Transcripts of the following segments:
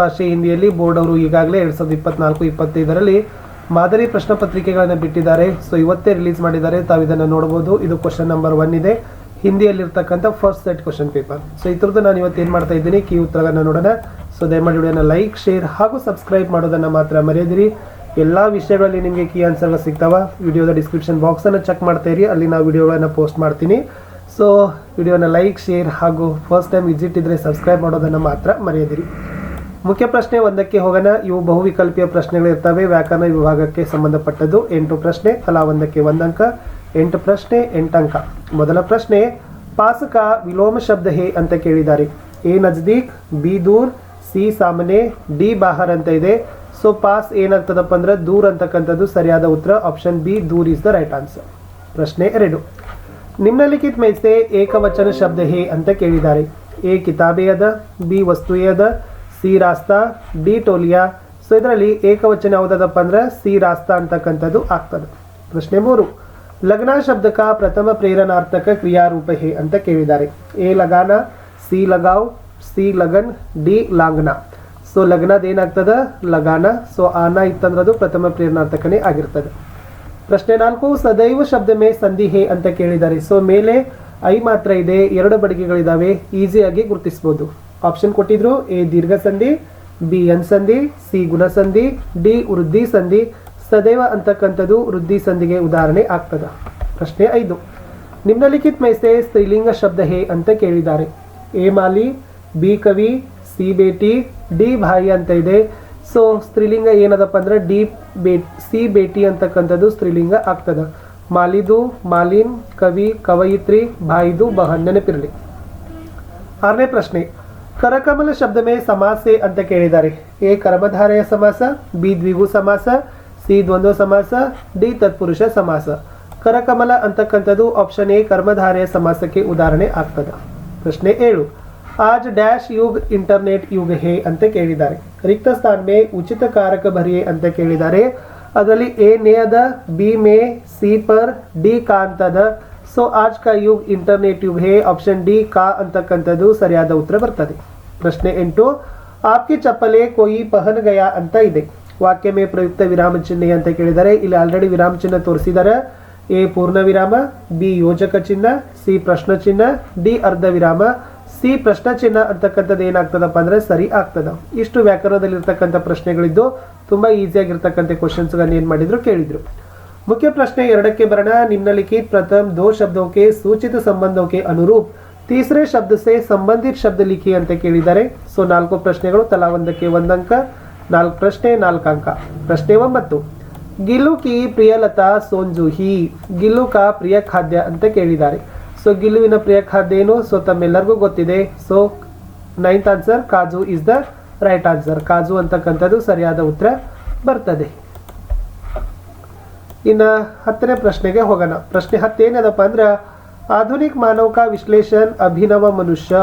ಭಾಷೆ ಹಿಂದಿಯಲ್ಲಿ ಬೋರ್ಡ್ ಅವರು ಈಗಾಗಲೇ ಎರಡ್ ಸಾವಿರದ ಇಪ್ಪತ್ನಾಲ್ಕು, ಇಪ್ಪತ್ತೈದರಲ್ಲಿ ಮಾದರಿ ಪ್ರಶ್ನೆ ಪತ್ರಿಕೆಗಳನ್ನು ಬಿಟ್ಟಿದ್ದಾರೆ. ಸೊ ಇವತ್ತೇ ರಿಲೀಸ್ ಮಾಡಿದ್ದಾರೆ. ತಾವು ಇದನ್ನು ನೋಡಬಹುದು ಇದು ಕ್ವಶನ್ ನಂಬರ್ ಒನ್ ಇದೆ. ಹಿಂದಿಯಲ್ಲಿರ್ತಕ್ಕಂಥ first set question paper so ಇದ್ರದ್ದು ನಾನು ಇವತ್ತು ಏನು ಮಾಡ್ತಾ ಇದ್ದೀನಿ? ಕೀ ಉತ್ತರಗಳನ್ನು ನೋಡೋಣ. ಸೊ ದಯಮಾಡಿ ವಿಡಿಯೋನ ಲೈಕ್ ಶೇರ್ ಹಾಗೂ ಸಬ್ಸ್ಕ್ರೈಬ್ ಮಾಡೋದನ್ನು ಮಾತ್ರ ಮರೆಯದಿರಿ. ಎಲ್ಲ ವಿಷಯಗಳಲ್ಲಿ ನಿಮಗೆ ಕೀ ಆನ್ಸರ್ಗಳು ಸಿಗ್ತಾವ. ವಿಡಿಯೋದ ಡಿಸ್ಕ್ರಿಪ್ಷನ್ ಬಾಕ್ಸನ್ನು ಚೆಕ್ ಮಾಡ್ತಾ ಇರಿ. ಅಲ್ಲಿ ನಾವು ವಿಡಿಯೋಗಳನ್ನು ಪೋಸ್ಟ್ ಮಾಡ್ತೀನಿ. ಸೊ ವಿಡಿಯೋನ ಲೈಕ್ ಶೇರ್ ಹಾಗೂ ಫಸ್ಟ್ ಟೈಮ್ ವಿಸಿಟ್ ಇದ್ದರೆ ಸಬ್ಸ್ಕ್ರೈಬ್ ಮಾಡೋದನ್ನು ಮಾತ್ರ ಮರೆಯದಿರಿ. ಮುಖ್ಯ ಪ್ರಶ್ನೆ ಒಂದಕ್ಕೆ ಹೋಗೋಣ. ಇವು ಬಹುವಿಕಲ್ಪೀಯ ಪ್ರಶ್ನೆಗಳಿರ್ತವೆ ವ್ಯಾಕರಣ ವಿಭಾಗಕ್ಕೆ ಸಂಬಂಧಪಟ್ಟದ್ದು ಎಂಟು ಪ್ರಶ್ನೆ ತಲಾ ಒಂದಕ್ಕೆ ಒಂದಂಕ, ಎಂಟು ಪ್ರಶ್ನೆ, ಎಂಟಂಕ. ಮೊದಲ ಪ್ರಶ್ನೆ, ಪಾಸಕ ವಿಲೋಮ ಶಬ್ದ ಹೇ ಅಂತ ಕೇಳಿದ್ದಾರೆ. ಎ ನಜದೀಕ್, ಬಿ ದೂರ್, ಸಿ ಸಾಮನೆ ಡಿ ಬಾಹರ್ ಅಂತ ಇದೆ. ಸೊ ಪಾಸ್ ಏನಾಗ್ತದಪ್ಪ ಅಂದ್ರೆ ದೂರ್ ಅಂತಕ್ಕಂಥದ್ದು ಸರಿಯಾದ ಉತ್ತರ. ಆಪ್ಷನ್ ಬಿ ದೂರ್ ಇಸ್ ದ ರೈಟ್ ಆನ್ಸರ್ ಪ್ರಶ್ನೆ ಎರಡು. ನಿಮ್ನಲಿಖಿತ ಮೈಸೆ ಏಕವಚನ ಶಬ್ದ ಹೇ ಅಂತ ಕೇಳಿದ್ದಾರೆ. ಎ ಕಿತಾಬೆ ಬಿ ವಸ್ತುವೆ ಅದ ಸಿ ರಾಸ್ತಾ, ಡಿ ಟೋಲಿಯಾ. ಸೊ ಇದರಲ್ಲಿ ಏಕವಚನ ಯಾವುದಪ್ಪ ಅಂದ್ರೆ ಸಿ ರಾಸ್ತಾ ಅಂತಕ್ಕಂಥದ್ದು ಆಗ್ತದೆ. ಪ್ರಶ್ನೆ ಮೂರು. ಲಗ್ನ ಶಬ್ದಕ ಪ್ರಥಮ ಪ್ರೇರಣಾರ್ಥಕ ಕ್ರಿಯಾರೂಪ ಹೇ ಅಂತ ಕೇಳಿದ್ದಾರೆ. ಎ ಲಗಾನ, ಸಿ ಲಗಾವ್, ಸಿ ಲಗನ್, ಡಿ ಲಾಂಗ್ನ. ಸೊ ಲಗ್ನದ ಏನಾಗ್ತದ? ಲಗಾನ. ಸೊ ಆನ ಇತ್ತಂದ್ರದು ಪ್ರಥಮ ಪ್ರೇರಣಾರ್ಥಕನೇ ಆಗಿರ್ತದೆ. ಪ್ರಶ್ನೆ ನಾಲ್ಕು, ಸದೈವ ಶಬ್ದ ಮೇ ಸಂಧಿ ಹೇ ಅಂತ ಕೇಳಿದ್ದಾರೆ. ಸೊ ಮೇಲೆ ಐ ಮಾತ್ರ ಇದೆ, ಎರಡು ಬಡಿಗೆಗಳಿದಾವೆ, ಈಸಿಯಾಗಿ ಗುರುತಿಸಬಹುದು ಆಪ್ಷನ್ ಕೊಟ್ಟಿದ್ರು. ಎ, ದೀರ್ಘ ಸಂಧಿ, ಬಿ, ಎನ್ ಸಂಧಿ, ಸಿ, ಗುಣ ಸಂಧಿ, ಡಿ, ವೃದ್ಧಿ ಸಂಧಿ. ಸದೈವ ಅಂತಕ್ಕಂಥದ್ದು ವೃದ್ಧಿ ಸಂಧಿಗೆ ಉದಾಹರಣೆ ಆಗ್ತದ. ಪ್ರಶ್ನೆ ಐದು. ನಿಮ್ನಲಿಖಿತ ಮೈಸೆ ಸ್ತ್ರೀಲಿಂಗ ಶಬ್ದ ಹೇ ಅಂತ ಕೇಳಿದ್ದಾರೆ. ಎ, ಮಾಲಿ, ಬಿ, ಕವಿ, ಸಿ, ಬೇಟಿ, ಡಿ, ಭಾಯಿ ಅಂತ ಇದೆ. ಸೊ, ಸ್ತ್ರೀಲಿಂಗ ಏನದಪ್ಪ ಅಂದ್ರೆ ಡಿ, ಬೇ, ಸಿ, ಬೇಟಿ ಅಂತಕ್ಕಂಥದ್ದು ಸ್ತ್ರೀಲಿಂಗ ಆಗ್ತದ. ಮಾಲಿದು, ಮಾಲಿನ್, ಕವಿ, ಕವಯಿತ್ರಿ ಬಾಯಿದು ಬಹನ್ ನೆನಪಿರಲಿ ಆರನೇ ಪ್ರಶ್ನೆ. ಕರಕಮಲ ಶಬ್ದ ಮೇ ಸಮಾಸೆ ಅಂತ ಕೇಳಿದ್ದಾರೆ. ಎ ಕರ್ಮಧಾರೆಯ ಸಮಾಸ, ಬಿ ದ್ವಿಗು ಸಮಾಸ, ಸಿ ದ್ವಂದ್ವ ಸಮಾಸ, ಡಿ ತತ್ಪುರುಷ ಸಮಾಸ. ಕರಕಮಲ ಅಂತಕ್ಕಂಥದ್ದು ಆಪ್ಷನ್ ಎ ಕರ್ಮಧಾರೆಯ ಸಮಾಸಕ್ಕೆ ಉದಾಹರಣೆ ಆಗ್ತದೆ. ಪ್ರಶ್ನೆ ಏಳು. ಆಜ್ ಡ್ಯಾಶ್ ಯುಗ್ ಇಂಟರ್ನೆಟ್ ಯುಗ ಹೇ ಅಂತ ಕೇಳಿದ್ದಾರೆ. ರಿಕ್ತ ಸ್ಥಾನ ಮೇ ಉಚಿತ ಕಾರಕ ಭರಿಯೇ ಅಂತ ಕೇಳಿದ್ದಾರೆ. ಅದರಲ್ಲಿ ಎ ನೇ ಅದ, ಬಿ ಮೇ ಸಿ ಪರ್, ಡಿ ಕಾ ಅಂತದ ಸೊ ಆಜ್ ಕಾ ಯುಗ್ ಇಂಟರ್ನೆಟ್ ಯುಗ್ ಹೇ ಆಪ್ಷನ್ ಡಿ ಕಾ ಅಂತಕ್ಕಂಥದ್ದು ಸರಿಯಾದ ಉತ್ತರ ಬರ್ತದೆ ಪ್ರಶ್ನೆ ಎಂಟು ಆಪ್ಕಿ ಚಪ್ಪಲೆ ಕೊಯಿ ಪಹನ್ ಗಯಾ ಅಂತ ಇದೆ ವಾಕ್ಯ ಮೇ ಪ್ರಯುಕ್ತ ವಿರಾಮ ಚಿಹ್ನೆ ಅಂತ ಕೇಳಿದರೆ ಇಲ್ಲಿ ಆಲ್ರೆಡಿ ವಿರಾಮ ಚಿಹ್ನೆ ತೋರಿಸಿದ್ದಾರೆ ಎ ಪೂರ್ಣ ವಿರಾಮ ಬಿ ಯೋಜಕ ಚಿಹ್ನ ಸಿ ಪ್ರಶ್ನ ಚಿಹ್ನ ಡಿ ಅರ್ಧ ವಿರಾಮ ಸಿ ಪ್ರಶ್ನ ಚಿಹ್ನ ಅಂತಕ್ಕಂಥದ್ದು ಏನಾಗ್ತದಪ್ಪ ಅಂದ್ರೆ ಸರಿ ಆಗ್ತದ। ಇಷ್ಟು ವ್ಯಾಕರಣದಲ್ಲಿರ್ತಕ್ಕಂಥ ಪ್ರಶ್ನೆಗಳಿದ್ದು ತುಂಬಾ ಈಸಿಯಾಗಿರ್ತಕ್ಕಂಥ ಕ್ವಶನ್ಸ್ಗಳನ್ನ ಏನು ಮಾಡಿದ್ರು ಕೇಳಿದ್ರು. मुख्य प्रश्न ಎರಡಕ್ಕೆ ಬರೋಣ निम्नलिखित प्रथम दो शब्दों के सूचित संबंधों के अनुरूप तीसरे शब्द से संबंधित शब्द लिखी ಅಂತ ಕೇಳಿದ್ದಾರೆ ಸೊ ನಾಲ್ಕು ಪ್ರಶ್ನೆಗಳು ತಲಾ ಒಂದಕ್ಕೆ ಒಂದಂಕ ನಾಲ್ಕು ಪ್ರಶ್ನೆ ನಾಲ್ಕು ಅಂಕ ಪ್ರಶ್ನೆ ಒಂಬತ್ತು ಗಿಲ್ಲು ಕಿ ಪ್ರಿಯಲತಾ ಸೋಂಜುಹಿ ಗಿಲ್ಲು ಕಾ ಪ್ರಿಯ ಖಾದ್ಯ ಅಂತ ಕೇಳಿದ್ದಾರೆ ಸೊ ಗಿಲ್ಲುವಿನ ಪ್ರಿಯ ಖಾದ್ಯ ಏನು ಸೊ ತಮ್ಮೆಲ್ಲರಿಗೂ ಗೊತ್ತಿದೆ ಸೊ ನೈನ್ತ್ ಆನ್ಸರ್ ಕಾಜು ಇಸ್ ದ ರೈಟ್ ಆನ್ಸರ್ ಕಾಜು ಅಂತಕ್ಕಂಥದ್ದು ಸರಿಯಾದ ಉತ್ತರ ಬರ್ತದೆ ಇನ್ನು ಹತ್ತನೇ ಪ್ರಶ್ನೆಗೆ ಹೋಗೋಣ. ಪ್ರಶ್ನೆ ಹತ್ತೇನದಪ್ಪ ಅಂದ್ರೆ, ಆಧುನಿಕ ಮಾನವಕ ವಿಶ್ಲೇಷಣ್ ಅಭಿನವ ಮನುಷ್ಯ,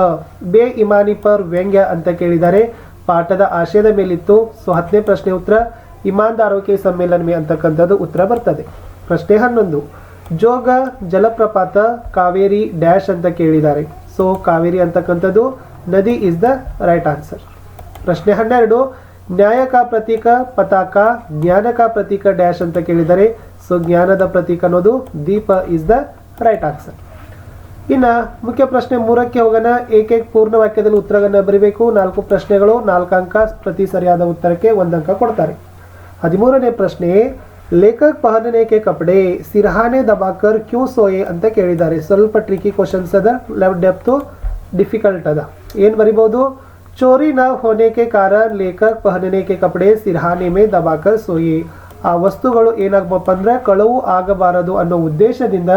ಬೇ ಇಮಾನಿ ಪರ್ ವ್ಯಂಗ್ಯ ಅಂತ ಕೇಳಿದ್ದಾರೆ ಪಾಠದ ಆಶಯದ ಮೇಲಿತ್ತು. ಸೊ, ಹತ್ತನೇ ಪ್ರಶ್ನೆ ಉತ್ತರ, ಇಮಾನ್ದ ಆರೋಗ್ಯ ಸಮ್ಮೇಳನ ಮೇ ಅಂತಕ್ಕಂಥದ್ದು ಉತ್ತರ ಬರ್ತದೆ. ಪ್ರಶ್ನೆ ಹನ್ನೊಂದು, ಜೋಗ ಜಲಪ್ರಪಾತ ಕಾವೇರಿ ಡ್ಯಾಶ್ ಅಂತ ಕೇಳಿದ್ದಾರೆ ಸೊ, ಕಾವೇರಿ ಅಂತಕ್ಕಂಥದ್ದು, ನದಿ ಇಸ್ ದ ರೈಟ್ ಆನ್ಸರ್. ಪ್ರಶ್ನೆ ಹನ್ನೆರಡು ನ್ಯಾಯ ಕಾ ಪ್ರತೀಕ, ಪತಾಕ, ಜ್ಞಾನ ಕಾ ಪ್ರತೀಕ ಡ್ಯಾಶ್ ಅಂತ ಕೇಳಿದರೆ, ಸೊ ಜ್ಞಾನದ ಪ್ರತೀಕ ಅನ್ನೋದು ದೀಪ ಇಸ್ ದ ರೈಟ್ ಆನ್ಸರ್ ಇನ್ನ ಮುಖ್ಯ ಪ್ರಶ್ನೆ ಮೂರಕ್ಕೆ ಹೋಗೋಣ. ಏಕೈಕ ಪೂರ್ಣ ವಾಕ್ಯದಲ್ಲಿ ಉತ್ತರವನ್ನು ಬರೀಬೇಕು. ನಾಲ್ಕು ಪ್ರಶ್ನೆಗಳು, ನಾಲ್ಕು ಅಂಕ, ಪ್ರತಿ ಸರಿಯಾದ ಉತ್ತರಕ್ಕೆ ಒಂದು ಅಂಕ ಕೊಡ್ತಾರೆ. ಹದಿಮೂರನೇ ಪ್ರಶ್ನೆ, ಲೇಖಕ್ ಪಹನನೆ ಕೆ ಕಪಡೆ, ಸಿರ್ಹಾನೆ ದಬಾಕರ್ ಕ್ಯೂ ಸೋಯೆ ಅಂತ ಕೇಳಿದ್ದಾರೆ. ಸ್ವಲ್ಪ ಟ್ರಿಕಿ ಕ್ವಶನ್ಸ್ ಅದ, ಲೆವ್ ಡೆಪ್ತು ಡಿಫಿಕಲ್ಟ್ ಅದ. ಏನು ಬರಿಬಹುದು चोरी न होने के कारण लेखक पहनने के कपड़े सिरहाने में दबाकर सोये ಆ ವಸ್ತುಗಳು ಏನಾಗಬೇಕಪ್ಪ ಅಂದ್ರೆ ಕಳವು ಆಗಬಾರದು ಅನ್ನೋ ಉದ್ದೇಶದಿಂದ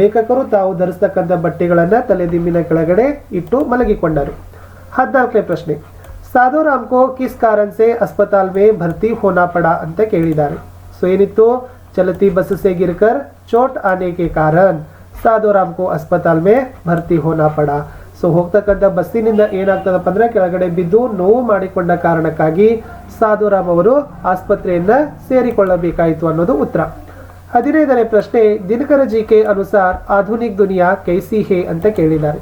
ಲೇಖಕರು ತಾವು ಧರಿಸ್ತಕ್ಕಂಥ ಬಟ್ಟೆಗಳನ್ನ ತಲೆದಿಂಬಿನ ಕೆಳಗಡೆ ಇಟ್ಟು ಮಲಗಿಕೊಂಡರು ಹದಿನಾಲ್ಕನೇ ಪ್ರಶ್ನೆ ಸಾಧುರಾಮ್ ಕೋ ಕಿಸ್ ಕಾರಣ ಸೆ ಅಸ್ಪತಾಲ್ ಮೇ ಭರ್ತಿ ಹೋನಾ ಪಡ ಅಂತ ಕೇಳಿದ್ದಾರೆ ಸೊ ಏನಿತ್ತು ಚಲತಿ ಬಸ್ ಸೆ ಗಿರ್ಕರ್ ಚೋಟ್ ಆನೆ ಕೆ ಕಾರಣ ಸಾಧುರಾಮ್ ಕೋ ಅಸ್ಪತಾಲ್ ಮೇ ಭರ್ತಿ ಹೋನಾ ಪಡ ಸೊ ಹೋಗ್ತಕ್ಕಂಥ ಬಸ್ಸಿನಿಂದ ಏನಾಗ್ತದಪ್ಪ ಅಂದ್ರೆ ಕೆಳಗಡೆ ಬಿದ್ದು ನೋವು ಮಾಡಿಕೊಂಡ ಕಾರಣಕ್ಕಾಗಿ ಸಾಧುರಾಮ್ ಅವರು ಆಸ್ಪತ್ರೆಯನ್ನ ಸೇರಿಕೊಳ್ಳಬೇಕಾಯಿತು ಅನ್ನೋದು ಉತ್ತರ. ಹದಿನೈದನೇ ಪ್ರಶ್ನೆ, ದಿನಕರ ಜಿ ಕೆ ಅನುಸಾರ್ ಆಧುನಿಕ್ ದುನಿಯಾ ಕೈಸಿ ಹೇ ಅಂತ ಕೇಳಿದ್ದಾರೆ.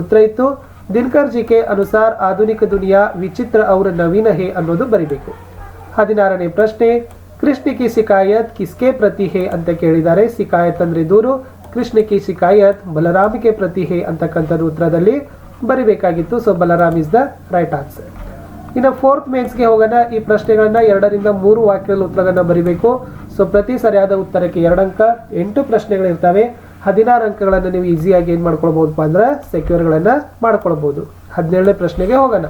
ಉತ್ತರ ಇತ್ತು, ದಿನಕರ್ ಜಿ ಕೆ ಅನುಸಾರ್ ಆಧುನಿಕ ದುನಿಯಾ ವಿಚಿತ್ರ ಅವರ ನವೀನ ಹೇ ಅನ್ನೋದು ಬರಿಬೇಕು. ಹದಿನಾರನೇ ಪ್ರಶ್ನೆ ಕೃಷ್ಣ ಕಿ ಶಿಕಾಯತ್ ಕಿಸ್ಕೆ ಪ್ರತಿ ಹೇ ಅಂತ ಕೇಳಿದ್ದಾರೆ. ಶಿಕಾಯತ್ ಅಂದ್ರೆ ದೂರು ಕೃಷ್ಣ ಕಿ ಶಿಕಾಯತ್ ಬಲರಾಮಿಗೆ ಕೆ ಪ್ರತಿ ಹೇ ಅಂತಕ್ಕಂಥದ್ದು ಉತ್ತರದಲ್ಲಿ ಬರಿಬೇಕಾಗಿತ್ತು. So Balaram is the right answer ಇನ್ನು ಫೋರ್ತ್ ಮೇನ್ಸ್ಗೆ ಹೋಗೋಣ. ಈ ಪ್ರಶ್ನೆಗಳನ್ನ ಎರಡರಿಂದ ಮೂರು ವಾಕ್ಯದಲ್ಲಿ ಉತ್ತರಗಳನ್ನ ಬರಿಬೇಕು. ಸೊ ಪ್ರತಿ ಸರಿಯಾದ ಉತ್ತರಕ್ಕೆ ಎರಡು ಅಂಕ, ಎಂಟು ಪ್ರಶ್ನೆಗಳಿರ್ತವೆ ಹದಿನಾರು ಅಂಕಗಳನ್ನು ನೀವು ಈಸಿಯಾಗಿ ಏನು ಮಾಡ್ಕೊಳ್ಬೋದಪ್ಪ ಅಂದ್ರೆ ಸೆಕ್ಯೂರ್ಗಳನ್ನು ಮಾಡ್ಕೊಳ್ಬೋದು. ಹದಿನೇಳನೇ ಪ್ರಶ್ನೆಗೆ ಹೋಗೋಣ.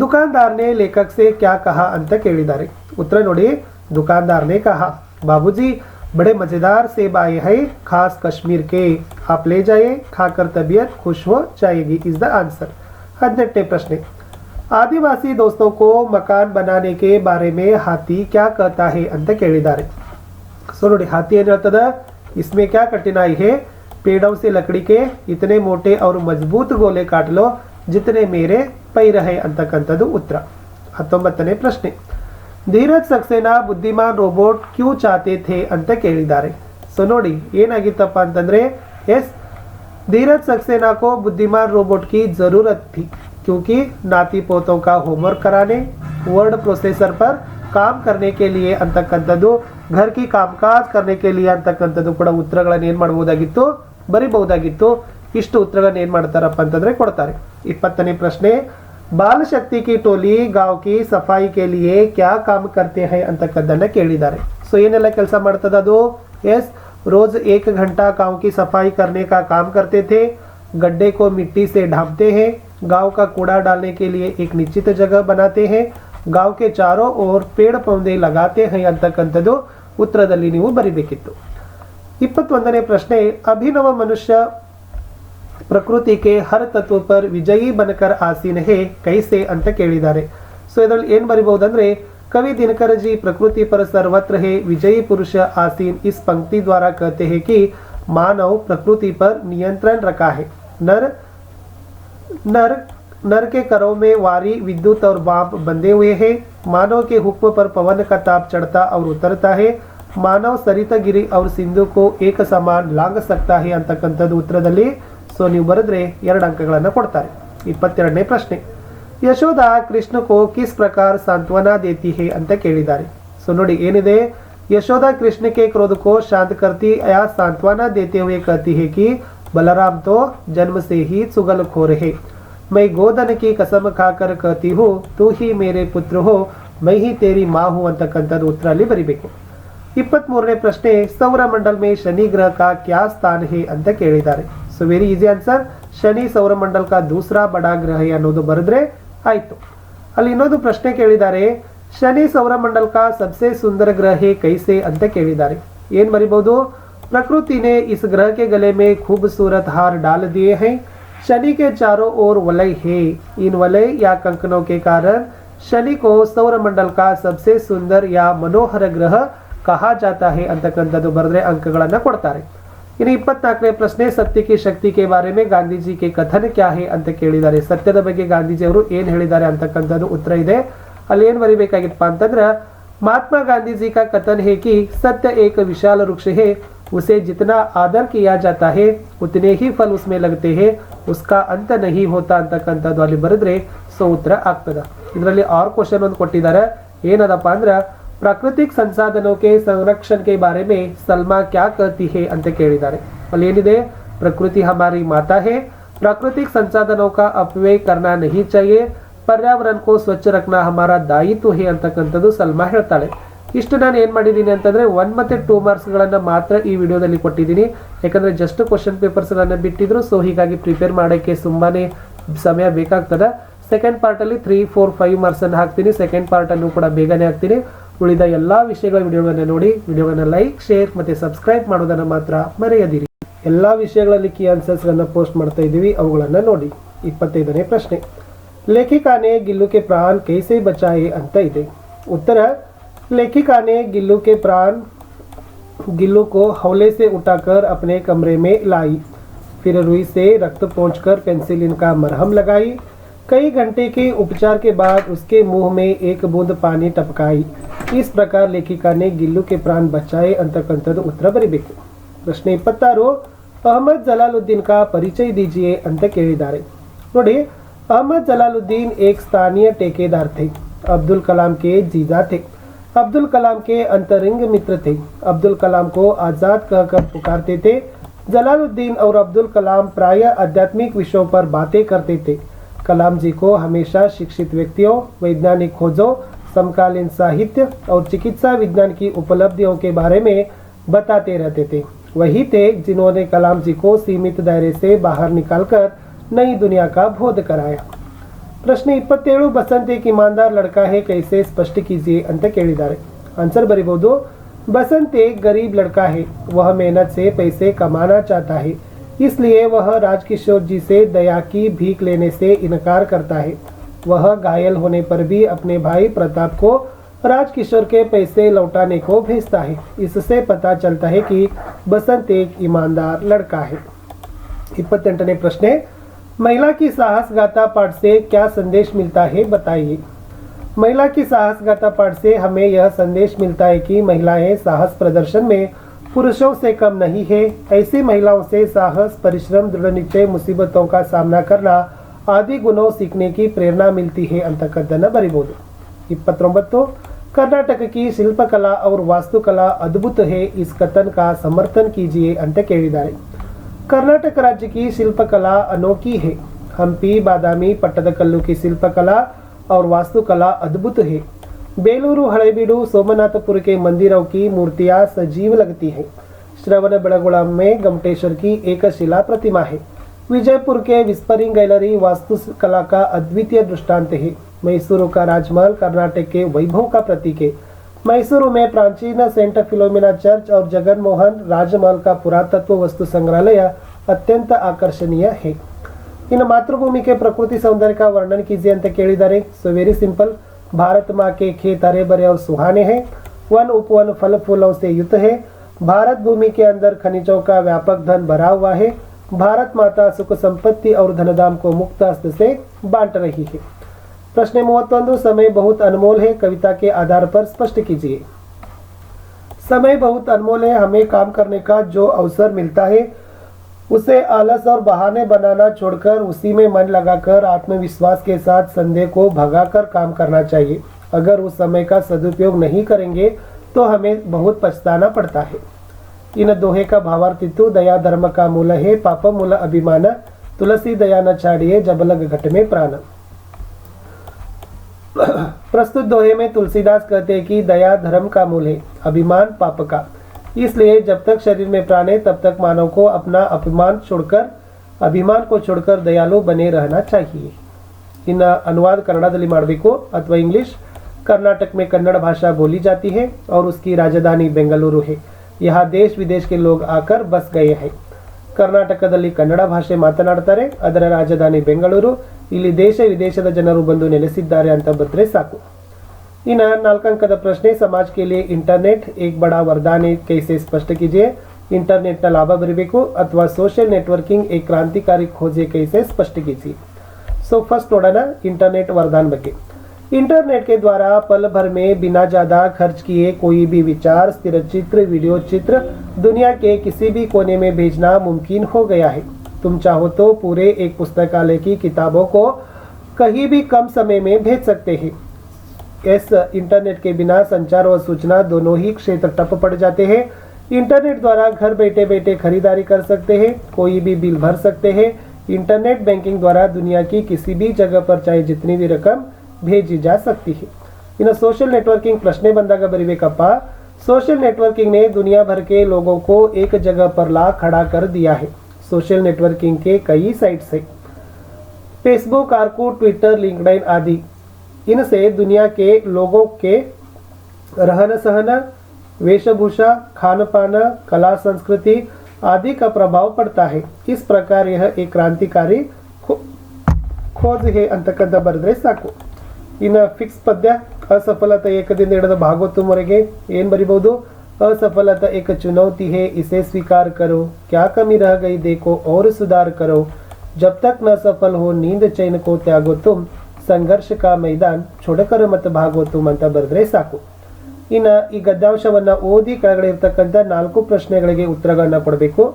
ದುಕಾನ್ದಾರನೇ ಲೇಖಕ್ಸೆ ಕ್ಯಾ ಕಹ ಅಂತ ಕೇಳಿದ್ದಾರೆ. ಉತ್ತರ ನೋಡಿ, ದುಕಾನ್ದಾರನೇ ಕಹ. ಬಾಬುಜಿ बड़े मजेदार सेब आए हैं खास कश्मीर के आप ले जाइए खाकर तबीयत खुश हो जाएगी इज द आंसर ಹದಿನೆಂಟನೇ ಪ್ರಶ್ನೆ ಆದಿವಾಸಿ दोस्तों को मकान बनाने के बारे में हाथी क्या कहता है ಅಂತ ಕೇಳಿದ್ದಾರೆ ಸೊ ನೋಡಿ हाथी ಏನು ಹೇಳ್ತದ इसमें क्या कठिनाई है पेड़ों से लकड़ी के इतने मोटे और मजबूत गोले काट लो जितने मेरे ಪೈರಹೆ ಅಂತಕ್ಕಂಥದ್ದು ಉತ್ತರ ಹತ್ತೊಂಬತ್ತನೇ ಪ್ರಶ್ನೆ ಧೀರಜ್ ಸಕ್ಸೇನಾ ಬುದ್ಧಿಮಾನ್ ರೋಬೋಟ್ ಕ್ಯೂ ಚಾತೆ ಥೇ ಅಂತ ಕೇಳಿದ್ದಾರೆ. ಸೊ ನೋಡಿ, ಏನಾಗಿತ್ತಪ್ಪ ಅಂತಂದರೆ, ಎಸ್, ಧೀರಜ್ ಸಕ್ಸೇನಾ ಕೋ ಬುದ್ಧಿಮಾನ್ ರೋಬೋಟ್ ಕಿ ಜರೂರತ್ ಥಿ. ಕ್ಯೂಕಿ ನಾತಿ ಪೋತೋ ಕಾ ಹೋಮ್ವರ್ಕ್ ಕರಾನೆ, ವರ್ಡ್ ಪ್ರೊಸೆಸರ್ ಪರ್ ಕಾಮ್ ಕರ್ನೆ ಕೆ ಲಿಯೇ ಅಂತಕ್ಕಂಥದ್ದು, ಘರ್ ಕಿ ಕಾಮಕಾಜ್ ಕರ್ನೆ ಕೆ ಲಿಯೆ ಅಂತಕ್ಕಂಥದ್ದು ಕೂಡ ಉತ್ತರಗಳನ್ನು ಏನು ಮಾಡ್ಬೋದಾಗಿತ್ತು? ಬರಿಬಹುದಾಗಿತ್ತು. ಇಷ್ಟು ಉತ್ತರಗಳನ್ನ ಏನು ಮಾಡ್ತಾರಪ್ಪ ಅಂತಂದರೆ ಕೊಡ್ತಾರೆ. ಇಪ್ಪತ್ತನೇ ಪ್ರಶ್ನೆ ಬಾಲ ಶಕ್ತಿ ಕಿ ಟೋಲಿ ಗಾಂವ್ ಕಿ ಸಫಾಯಿ ಕೆ ಲಿಯೆ ಕ್ಯಾ ಕಾಮ್ ಕರ್ತೆ ಹೈ ಅಂತಕ್ಕದ್ದನ್ನ ಕೇಳಿದ್ದಾರೆ ಸೊ ಏನೆಲ್ಲ ಕೆಲಸ ಮಾಡ್ತದ ಅದು ಎಸ್ रोज एक घंटा गांव की सफाई करने का काम करते थे गड्ढे को मिट्टी से ढांपते हैं गांव का कूड़ा डालने के लिए एक निश्चित जगह बनाते हैं गांव के चारों ओर पेड़ पौधे लगाते हैं ಅಂತಕ್ಕಂಥದ್ದು ಉತ್ತರದಲ್ಲಿ ನೀವು ಬರಿಬೇಕಿತ್ತು ಇಪ್ಪತ್ತೊಂದನೇ ಪ್ರಶ್ನೆ ಅಭಿನವ ಮನುಷ್ಯ ಪ್ರಕೃತಿ ಕೆ ಹರ್ ತತ್ವ ಪರ್ ವಿಜಯಿ ಬನಕರ್ ಆಸೀನ್ ಹೇ ಕೈಸೆ ಅಂತ ಕೇಳಿದ್ದಾರೆ ಸೊ ಇದರಲ್ಲಿ ಏನು ಬರಿಬಹುದಂದ್ರೆ कवि दिनकर जी प्रकृति पर सर्वत्र है विजयी पुरुष आसीन इस पंक्ति द्वारा कहते हैं कि मानव प्रकृति पर नियंत्रण रखा है नर नर नर के करों में वारी विद्युत और बांप बंधे हुए हैं मानव के हुक्म पर पवन का ताप चढ़ता और उतरता है ಮಾನವ ಸರಿತಗಿರಿ ಅವ್ರ ಸಿಂಧು ಕೋ ಏಕ ಸಮಾನ್ ಲಾಂಗ ಸಕ್ತಾ ಹೇ ಅಂತಕ್ಕಂಥದ್ದು ಉತ್ತರದಲ್ಲಿ ಸೊ ನೀವು ಬರೆದ್ರೆ ಎರಡು ಅಂಕಗಳನ್ನು ಕೊಡ್ತಾರೆ. ಇಪ್ಪತ್ತೆರಡನೇ ಪ್ರಶ್ನೆ ಯಶೋಧ ಕೃಷ್ಣ ಕೋ ಕಿಸ್ ಪ್ರಕಾರ ಸಾಂತ್ವನ ದೇತಿ ಹೇ ಅಂತ ಕೇಳಿದ್ದಾರೆ. ಸೊ ನೋಡಿ ಏನಿದೆ? ಯಶೋಧ ಕೃಷ್ಣಕ್ಕೆ ಕ್ರೋಧಕೋ ಶಾಂತ ಕರ್ತಿ ಯಾ ಸಾಂತ್ವನ ದೇತೆ ಹುವೆ ಕರ್ತಿ ಹೇ ಕಿ ಬಲರಾಮ್ ತೋ ಜನ್ಮ ಸೇಹಿ ಸುಗಲ್ ಖೋರ್ ಹೇ. ಮೈ ಗೋಧನ ಕಿ ಕಸಮ ಖಾಕರ್ ಕರ್ತಿ ಹೋ, ತೂ ಹಿ ಮೇರೆ ಪುತ್ರ ಹೋ, ಮೈ ಹಿ ತೇರಿ ಮಾ ಹೋ ಅಂತಕ್ಕಂಥದ್ದು ಉತ್ತರ ಅಲ್ಲಿ ಬರಿಬೇಕು. ಇಪ್ಪತ್ತ್ ಮೂರನೇ ಪ್ರಶ್ನೆ, ಸೌರಮಂಡಲ್ ಮೇ ಶನಿ ಗ್ರಹ ಕಾ ಕ್ಯಾ ಸ್ಥಾನ ಹೇ ಅಂತ ಕೇಳಿದ್ದಾರೆ. So very easy answer Shani ಸೌರ ಮಂಡಲ್ ಕಾ ದೂಸರಾ ಬಡಾ ಗ್ರಹ ಹೇ ಅನ್ನೋದು ಬರೆದ್ರೆ ಆಯ್ತು ಅಲ್ಲಿ ಇನ್ನೊಂದು ಪ್ರಶ್ನೆ ಕೇಳಿದ್ದಾರೆ ಶನಿ ಸೌರಮಂಡಲ್ ಕಾ ಸಬ್ಸೆ ಸುಂದರ ಗ್ರಹ ಹೇ ಕೈಸೆ ಅಂತ ಕೇಳಿದ್ದಾರೆ ಏನ್ ಬರಿಬಹುದು प्रकृति ने इस ग्रह के गले में खूबसूरत हार डाल दिए हैं शनि के चारों ओर वलय है इन वलय या कंकनों के कारण शनि को सौरमंडल का सबसे सुंदर या मनोहर ग्रह कहा जाता है ಅಂತಕ್ಕಂಥದ್ದು ಬರೆದ್ರೆ ಅಂಕಗಳನ್ನ ಕೊಡ್ತಾರೆ ಇನ್ನು ಇಪ್ಪತ್ನಾಲ್ಕನೇ ಪ್ರಶ್ನೆ ಸತ್ಯ ಕಿ ಶಕ್ತಿ ಕೆ ಬಾರೆ ಮೇ ಗಾಂಧೀಜಿ ಕೆ ಕಥನ ಕ್ಯಾ ಹೇ ಅಂತ ಕೇಳಿದ್ದಾರೆ ಸತ್ಯದ ಬಗ್ಗೆ ಗಾಂಧೀಜಿ ಅವರು ಏನ್ ಹೇಳಿದ್ದಾರೆ ಅಂತಕ್ಕಂಥದ್ದು ಉತ್ತರ ಇದೆ ಅಲ್ಲಿ ಏನ್ ಬರಿಬೇಕಾಗಿತ್ತಪ್ಪ ಅಂತಂದ್ರ महात्मा गांधी जी का कथन है कि सत्य एक विशाल वृक्ष है उसे जितना आदर किया जाता है उतने ही फल उसमें लगते हैं उसका अंत नहीं होता ಅಂತಕ್ಕಂಥದ್ದು ಅಲ್ಲಿ ಬರೆದ್ರೆ ಸೊ ಉತ್ತರ ಆಗ್ತದ ಇದರಲ್ಲಿ ಆರ್ ಕ್ವಶನ್ ಒಂದು ಕೊಟ್ಟಿದ್ದಾರೆ ಏನದಪ್ಪ ಅಂದ್ರ ಪ್ರಾಕೃತಿಕ ಸಂಸಾಧನಕ್ಕೆ ಸಂರಕ್ಷಣೆ ಬಾರೆ ಮೇ ಸಲ್ಮಾ ಕ್ಯಾ ಕರ್ತಿ ಹೇ ಅಂತ ಕೇಳಿದ್ದಾರೆ. ಅಲ್ಲಿ ಏನಿದೆ? ಪ್ರಕೃತಿ ಹಮಾರಿ ಮಾತಾ ಹೇ. ಪ್ರಾಕೃತಿಕ ಸಂಸಾಧನಕ ಅಪವ್ಯಯ ಕರ್ನಾ ನಹಿ ಚಾಹಿಯೇ ಪರ್ಯಾವರಣಕ್ಕೂ ಸ್ವಚ್ಛ ರಕ್ನಾ ಹಮಾರ ದಾಯಿತು ಹೇ ಅಂತಕ್ಕಂಥದ್ದು ಸಲ್ಮಾ ಹೇಳ್ತಾಳೆ. ಇಷ್ಟು ನಾನು ಏನು ಮಾಡಿದ್ದೀನಿ ಅಂತಂದರೆ ಒನ್ ಮತ್ತು ಟೂ ಮಾರ್ಕ್ಸ್ಗಳನ್ನು ಮಾತ್ರ ಈ ವಿಡಿಯೋದಲ್ಲಿ ಕೊಟ್ಟಿದ್ದೀನಿ. ಯಾಕಂದರೆ ಜಸ್ಟ್ ಕ್ವಶನ್ ಪೇಪರ್ಸ್ಗಳನ್ನು ಬಿಟ್ಟಿದ್ರು ಸೊ ಹೀಗಾಗಿ ಪ್ರಿಪೇರ್ ಮಾಡೋಕ್ಕೆ ತುಂಬಾ ಸಮಯ ಬೇಕಾಗ್ತದೆ. ಸೆಕೆಂಡ್ ಪಾರ್ಟಲ್ಲಿ ತ್ರೀ ಫೋರ್ ಫೈವ್ ಮಾರ್ಕ್ಸನ್ನು ಹಾಕ್ತೀನಿ. ಸೆಕೆಂಡ್ ಪಾರ್ಟನ್ನು ಕೂಡ ಬೇಗನೆ ಹಾಕ್ತೀನಿ. ಉಳಿದ ಎಲ್ಲ ವಿಷಯಗಳ ವಿಡಿಯೋಗಳನ್ನು ನೋಡಿ ವಿಡಿಯೋಗಳನ್ನು ಲೈಕ್ ಶೇರ್ ಮತ್ತು ಸಬ್ಸ್ಕ್ರೈಬ್ ಮಾಡೋದನ್ನು ಮಾತ್ರ ಮರೆಯದಿರಿ ಎಲ್ಲ ವಿಷಯಗಳಲ್ಲಿ ಕೀ ಆನ್ಸರ್ಸ್ಗಳನ್ನು ಪೋಸ್ಟ್ ಮಾಡ್ತಾ ಇದ್ದೀವಿ ಅವುಗಳನ್ನು ನೋಡಿ ಇಪ್ಪತ್ತೈದನೇ ಪ್ರಶ್ನೆ लेखिका ने गिल्लू के प्राण कैसे बचाए ಅಂತ ಇದೆ ಉತ್ತರ लेखिका ने गिल्लू के प्राण गिल्लू को हौले से उठाकर अपने कमरे में लाई फिर रुई से रक्त पहुंचकर पेंसिलिन का मरहम लगाई कई घंटे के उपचार के बाद उसके मुंह में एक बूंद पानी टपकाई इस प्रकार लेखिका ने गिल्लू के प्राण बचाए अंतकंतद उत्तर परिबिक प्रश्न इपत्तारो अहमद जलालुद्दीन का परिचय दीजिए अंत केदारे नोड़े, अहमद जलालुद्दीन एक स्थानीय टेकेदार थे। अब्दुल कलाम के जीजा थे। अब्दुल कलाम के अंतरिंग मित्र थे। अब्दुल कलाम को आज़ाद कहकर पुकारते थे। जलालुद्दीन और अब्दुल कलाम प्राय आध्यात्मिक विषयों पर बातें करते थे। कलाम जी को हमेशा शिक्षित व्यक्तियों, वैज्ञानिक खोजों समकालीन साहित्य और चिकित्सा विज्ञान की उपलब्धियों के बारे में बताते रहते थे वही थे जिन्होंने कलाम जी को सीमित दायरे से बाहर निकालकर नई दुनिया का बोध कराया ಪ್ರಶ್ನೆ ಇಪ್ಪತ್ತೇಳು ಬಸಂತ್ ಏಕ್ ಇಮಾನ್ದಾರ್ ಲಡ್ಕಾ ಹೇ ಕೈಸೆ ಸ್ಪಷ್ಟ ಕೀಜಿಯೆ ಅಂತ ಕೇಳಿದ್ದಾರೆ ಆನ್ಸರ್ ಬರಿಬಹುದು बसंत एक गरीब लड़का है वह मेहनत से पैसे कमाना चाहता है इसलिए वह राजकिशोर जी से दया की भीख लेने से इनकार करता है वह घायल होने पर भी अपने भाई प्रताप को राजकिशोर के पैसे लौटाने को भेजता है। इससे पता चलता है कि बसंत एक ईमानदार लड़का है। इपत्तने प्रश्न महिला की साहसगाथा पाठ से क्या संदेश मिलता है बताइए। महिला की साहस गाथा पाठ से हमें यह संदेश मिलता है कि महिलाएँ साहस प्रदर्शन में पुरुषों से कम नहीं है। ऐसी महिलाओं से साहस, परिश्रम, दृढ़ निश्चय, मुसीबतों का सामना करना आदि गुणों सीखने की प्रेरणा मिलती है ಅಂತಕ್ಕದ್ದನ್ನು ಬರಿಬಹುದು ಇಪ್ಪತ್ತೊಂಬತ್ತು कर्नाटक की ಶಿಲ್ಪಕಲಾ और वास्तुकला अद्भुत है इस कथन का समर्थन कीजिए ಅಂತ ಕೇಳಿದ್ದಾರೆ कर्नाटक राज्य की शिल्पकला अनोखी है हम्पी बादामी पट्टदकल्लु की शिल्पकला और वास्तुकला अद्भुत है बेलूरू हड़ेबीडू सोमनाथपुर के मंदिरों की मूर्तियां सजीव लगती हैं श्रवण बेड़गुड़ा में गमटेश्वर की एक शिला प्रतिमा है विजयपुर के विस्परिंग गैलरी वास्तुकला का अद्वितीय दृष्टांत है मैसूरू का राजमहल कर्नाटक के वैभव का प्रतीक है मैसूरू में प्राचीन सेंट फिलोमिना चर्च और जगन मोहन राजमहल का पुरातत्व वस्तु संग्रहालय अत्यंत आकर्षणीय है ಇನ್ನು ಮಾತೃಭೂಮಿ के प्रकृति सौंदर्य का वर्णन कीजिए ಅಂತ ಕೇಳಿದ್ದಾರೆ ಸೊ ವೆರಿ सिंपल भारत माँ के खेत हरे भरे और सुहाने हैं वन उपवन फल फूलों से युक्त है भारत भूमि के अंदर खनिजों का व्यापक धन भरा हुआ है भारत माता सुख संपत्ति और धनधाम को मुक्त हस्त से बांट रही है। प्रश्न समय बहुत अनमोल है, कविता के आधार पर स्पष्ट कीजिए। समय बहुत अनमोल है, हमें काम करने का जो अवसर मिलता है, उसे आलस और बहाने बनाना छोड़कर उसी में मन लगाकर आत्मविश्वास के साथ संदेह को भगाकर काम करना चाहिए। अगर उस समय का सदुपयोग नहीं करेंगे तो हमें बहुत पछताना पड़ता है। इन दोहे का भावार्थ इतु दया धर्म का मूल है पाप मूल अभिमान तुलसी दया न छाड़िए जबलग घट में प्राण प्रस्तुत दोहे में तुलसीदास कहते हैं कि दया धर्म का मूल है अभिमान पाप का इसलिए जब तक शरीर में प्राण है तब तक मानव को अपना अभिमान छोड़कर ಅಭಿಮಾನ್ को छोड़कर दयालु बने रहना चाहिए ಇನ್ನು ಅನುವಾದ ಕನ್ನಡದಲ್ಲಿ ಮಾಡಬೇಕು ಅಥವಾ ಇಂಗ್ಲಿಷ್ कर्नाटक में कन्नड़ भाषा बोली जाती है और उसकी राजधानी बेंगलुरु है यहाँ देश विदेश के लोग आकर बस गए हैं ಕರ್ನಾಟಕದಲ್ಲಿ ಕನ್ನಡ ಭಾಷೆ ಮಾತನಾಡ್ತಾರೆ ಅದರ ರಾಜಧಾನಿ ಬೆಂಗಳೂರು ಇಲ್ಲಿ ದೇಶ ವಿದೇಶದ ಜನರು ಬಂದು ನೆಲೆಸಿದ್ದಾರೆ ಅಂತ ಬಂದ್ರೆ ಸಾಕು ಇನ್ನು ನಾಲ್ಕಂಕದ ಪ್ರಶ್ನೆ ಸಮಾಜ के लिए इंटरनेट एक बड़ा वरदान है कैसे स्पष्ट कीजिए ಇಂಟರ್ನೆಟ್ನ ಲಾಭ ಬರಬೇಕು ಅಥವಾ ಸೋಷಿಯಲ್ ನೆಟ್ವರ್ಕಿಂಗ್ एक क्रांतिकारी खोजे कैसे स्पष्ट कीजिए सो फर्स्ट ನೋಡೋಣ इंटरनेट वरदान ಬಗ್ಗೆ इंटरनेट के द्वारा पल भर में बिना ज़्यादा खर्च किए कोई भी विचार स्थिर चित्र वीडियो चित्र दुनिया के किसी भी कोने में भेजना मुमकिन हो गया है। तुम चाहो तो पूरे एक पुस्तकालय की किताबों को कहीं भी कम समय में भेज सकते हैं। इस इंटरनेट के बिना संचार और सूचना दोनों ही क्षेत्र टप पड़ जाते हैं। इंटरनेट द्वारा घर बैठे बैठे खरीदारी कर सकते हैं, कोई भी बिल भर सकते हैं। इंटरनेट बैंकिंग द्वारा दुनिया की किसी भी जगह पर चाहे जितनी भी रकम भेजी जा सकती है ಇನ್ನು ಸೋಷಿಯಲ್ ನೆಟ್ವರ್ಕಿಂಗ್ ಪ್ರಶ್ನೆ ಬಂದಾಗ ಬರಿಬೇಕಪ್ಪ सोशल नेटवर्किंग ने दुनिया भर के लोगों को एक जगह पर ला खड़ा कर दिया है सोशल नेटवर्किंग के कई साइट्स है फेसबुक आर्कू ट्विटर लिंक्डइन आदि इनसे दुनिया के लोगों के रहन सहन वेशभूषा खान पान कला संस्कृति आदि का प्रभाव पड़ता है इस प्रकार यह एक क्रांतिकारी खो- खोज है ಅಂತಕ್ಕಂಥ ಬರೆದ್ರೆ ಸಾಕು ಇನ್ನು ಫಿಕ್ಸ್ ಪದ್ಯ असफलता ಏಕದಿಂದ ಹಿಡಿದ ಭಾಗವತಂವರೆಗೆ ಏನ್ ಬರಿಬಹುದು असफलता एक चुनौती है इसे स्वीकार करो क्या कमी रह गई देखो और सुधार करो जब तक न सफल हो नींद चैन को त्यागो तुम ಸಂಘರ್ಷ ಕಾ ಮೈದಾನ್ ಚೊಡಕರ ಮತ್ತು ಭಾಗೋ ತುಮ್ ಅಂತ ಬರೆದ್ರೆ ಸಾಕು ಇನ್ನು ಈ ಗದ್ಯಾಂಶವನ್ನ ಓದಿ ಕೆಳಗಡೆ ಇರ್ತಕ್ಕಂಥ ನಾಲ್ಕು ಪ್ರಶ್ನೆಗಳಿಗೆ ಉತ್ತರಗಳನ್ನ ಕೊಡಬೇಕು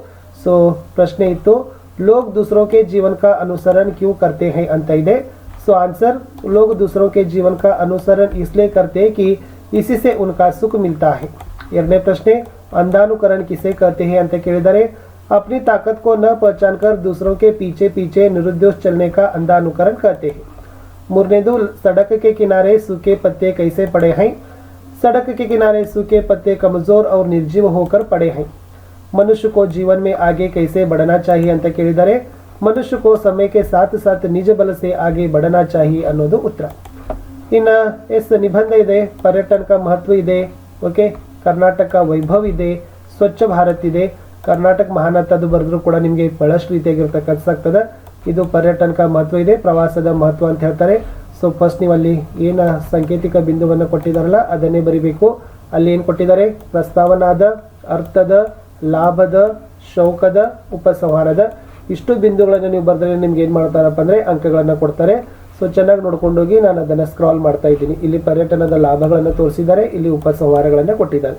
ಸೊ ಪ್ರಶ್ನೆ ಇತ್ತು लोग दूसरों के जीवन का अनुसरण क्यों करते हैं ಅಂತ ಇದೆ ಸೊ ಆನ್ಸರ್ लोग दूसरों के जीवन का अनुसरण इसलिए करते हैं कि इसी से उनका सुख मिलता है ಎರಡನೇ ಪ್ರಶ್ನೆ अंधानुकरण किसे कहते हैं ಅಂತ ಕೇಳಿದರೆ अपनी ताकत को न पहचान कर दूसरों के पीछे पीछे निरुद्देश चलने का अंधानुकरण कहते हैं ಮೂರನೇದು सड़क के किनारे सूखे पत्ते कैसे पड़े हैं सड़क के किनारे सूखे पत्ते कमजोर और निर्जीव होकर पड़े हैं मनुष्य को जीवन में आगे कैसे बढ़ना चाहिए ಅಂತ ಕೇಳಿದರೆ ಮನುಷ್ಯ को समय के साथ साथ निज बल से आगे बढ़ना चाहिए ಅನ್ನೋದು ಉತ್ತರ ಇನ್ನ ಎಸ್ ನಿಬಂಧ ಇದೆ ಪರ್ಯಟನಕ ಮಹತ್ವ ಇದೆ ಓಕೆ ಕರ್ನಾಟಕ ವೈಭವ್ ಇದೆ ಸ್ವಚ್ಛ ಭಾರತ್ ಇದೆ ಕರ್ನಾಟಕ ಮಹಾನತ ಅದು ಬರೆದ್ರು ಕೂಡ ನಿಮಗೆ ಬಹಳಷ್ಟು ರೀತಿಯಾಗಿರ್ತಕ್ಕಂಥ ಆಗ್ತದೆ ಇದು ಪರ್ಯಟನಕ ಮಹತ್ವ ಇದೆ ಪ್ರವಾಸದ ಮಹತ್ವ ಅಂತ ಹೇಳ್ತಾರೆ ಸೊ ಫಸ್ಟ್ ನೀವು ಅಲ್ಲಿ ಏನು ಸಾಂಕೇತಿಕ ಬಿಂದುವನ್ನು ಕೊಟ್ಟಿದ್ದಾರಲ್ಲ ಅದನ್ನೇ ಬರಿಬೇಕು ಅಲ್ಲಿ ಏನು ಕೊಟ್ಟಿದ್ದಾರೆ ಪ್ರಸ್ತಾವನಾದ ಅರ್ಥದ ಲಾಭದ ಶೌಕದ ಉಪಸಂಹಾರದ ಇಷ್ಟು ಬಿಂದುಗಳನ್ನು ನೀವು ಬರೆದ್ರೆ ನಿಮ್ಗೆ ಏನು ಮಾಡ್ತಾರಪ್ಪ ಅಂದರೆ ಅಂಕಗಳನ್ನು ಕೊಡ್ತಾರೆ. ಸೊ ಚೆನ್ನಾಗಿ ನೋಡ್ಕೊಂಡು ಹೋಗಿ ನಾನು ಅದನ್ನು ಸ್ಕ್ರಾಲ್ ಮಾಡ್ತಾ ಇದ್ದೀನಿ. ಇಲ್ಲಿ ಪರ್ಯಟನದ ಲಾಭಗಳನ್ನು ತೋರಿಸಿದ್ದಾರೆ, ಇಲ್ಲಿ ಉಪಸಂಹಾರಗಳನ್ನು ಕೊಟ್ಟಿದ್ದಾರೆ.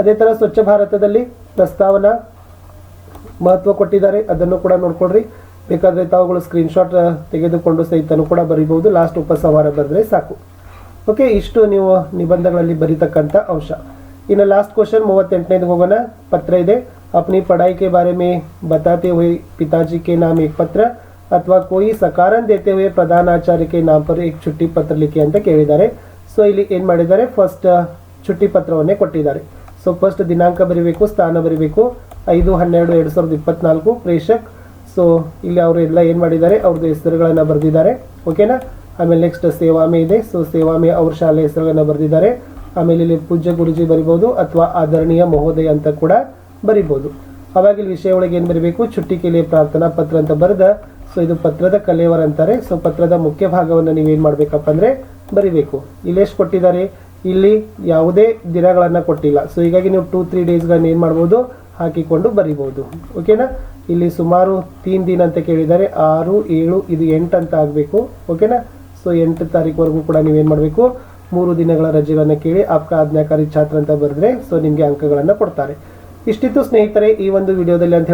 ಅದೇ ಥರ ಸ್ವಚ್ಛ ಭಾರತದಲ್ಲಿ ಪ್ರಸ್ತಾವನ ಮಹತ್ವ ಕೊಟ್ಟಿದ್ದಾರೆ. ಅದನ್ನು ಕೂಡ ನೋಡ್ಕೊಡ್ರಿ ಬೇಕಾದರೆ ತಾವುಗಳು ಸ್ಕ್ರೀನ್ಶಾಟ್ ತೆಗೆದುಕೊಂಡು ಸಹಿತನೂ ಕೂಡ ಬರೀಬಹುದು. ಲಾಸ್ಟ್ ಉಪಸಂಹಾರ ಬರೆದ್ರೆ ಸಾಕು. ಓಕೆ ಇಷ್ಟು ನೀವು ನಿಬಂಧಗಳಲ್ಲಿ ಬರೀತಕ್ಕಂಥ ಅಂಶ. ಇನ್ನು ಲಾಸ್ಟ್ ಕ್ವಶನ್ ಮೂವತ್ತೆಂಟನೇದು ಹೋಗೋಣ. ಪತ್ರ ಇದೆ. अपनी पढ़ाई के बारे में बताते हुए पिताजी के नाम एक पत्र ಅಥವಾ कोई ಸಕಾರಣ देते हुए ಪ್ರಧಾನಾಚಾರ್ಯ के नाम पर एक छुट्टी पत्र लिखಿ ಅಂತ ಕೇಳಿದ್ದಾರೆ ಸೊ ಇಲ್ಲಿ ಏನು ಮಾಡಿದ್ದಾರೆ ಫಸ್ಟ್ ಚುಟ್ಟಿ ಪತ್ರವನ್ನೇ ಕೊಟ್ಟಿದ್ದಾರೆ ಸೊ ಫಸ್ಟ್ ದಿನಾಂಕ ಬರಿಬೇಕು ಸ್ಥಾನ ಬರಿಬೇಕು ಐದು ಹನ್ನೆರಡು ಎರಡು ಸಾವಿರದ ಇಪ್ಪತ್ನಾಲ್ಕು ಪ್ರೇಷಕ್ ಸೊ ಇಲ್ಲಿ ಅವರು ಎಲ್ಲ ಏನು ಮಾಡಿದ್ದಾರೆ ಅವ್ರದ್ದು ಹೆಸರುಗಳನ್ನು ಬರೆದಿದ್ದಾರೆ ಓಕೆನಾ ಆಮೇಲೆ ನೆಕ್ಸ್ಟ್ ಸೇವಾಮೆ ಇದೆ ಸೊ ಸೇವಾಮೆ ಅವ್ರ ಶಾಲೆ ಹೆಸರುಗಳನ್ನು ಬರೆದಿದ್ದಾರೆ ಆಮೇಲೆ ಇಲ್ಲಿ ಪೂಜ್ಯ ಗುರುಜಿ ಬರಿಬೋದು ಅಥವಾ ಆದರಣೀಯ ಮಹೋದಯ ಅಂತ ಕೂಡ ಬರಿಬೋದು. ಅವಾಗ ಇಲ್ಲಿ ವಿಷಯ ಒಳಗೆ ಏನು ಬರೀಬೇಕು? ಚುಟ್ಟಿ ಕೇಳಿ ಪ್ರಾರ್ಥನಾ ಪತ್ರ ಅಂತ ಬರೆದ. ಸೊ ಇದು ಪತ್ರದ ಕಲೆಯವರ ಅಂತಾರೆ. ಸೊ ಪತ್ರದ ಮುಖ್ಯ ಭಾಗವನ್ನು ನೀವೇನು ಮಾಡಬೇಕಪ್ಪ ಅಂದರೆ ಬರಿಬೇಕು. ಇಲ್ಲಿ ಎಷ್ಟು ಕೊಟ್ಟಿದ್ದಾರೆ? ಇಲ್ಲಿ ಯಾವುದೇ ದಿನಗಳನ್ನು ಕೊಟ್ಟಿಲ್ಲ. ಸೊ ಹೀಗಾಗಿ ನೀವು ಟೂ ತ್ರೀ ಡೇಸ್ಗಳನ್ನು ಏನು ಮಾಡ್ಬೋದು? ಹಾಕಿಕೊಂಡು ಬರಿಬೋದು. ಓಕೆನಾ ಇಲ್ಲಿ ಸುಮಾರು ತೀನ್ ದಿನ ಅಂತ ಕೇಳಿದ್ದಾರೆ. ಆರು, ಏಳು, ಇದು ಎಂಟು ಅಂತ ಆಗಬೇಕು. ಓಕೆನಾ ಸೊ ಎಂಟು ತಾರೀಕುವರೆಗೂ ಕೂಡ ನೀವೇನು ಮಾಡಬೇಕು? ಮೂರು ದಿನಗಳ ರಜೆಗಳನ್ನು ಕೇಳಿ ಆಪ್ಕ ಆಜ್ಞಾಕಾರಿ ಛಾತ್ರ ಅಂತ ಬರೆದ್ರೆ ಸೊ ನಿಮಗೆ ಅಂಕಗಳನ್ನು ಕೊಡ್ತಾರೆ. ಇಷ್ಟಿತ್ತು ಸ್ನೇಹಿತರೆ ಈ ಒಂದು ವಿಡಿಯೋದಲ್ಲಿ ಅಂತ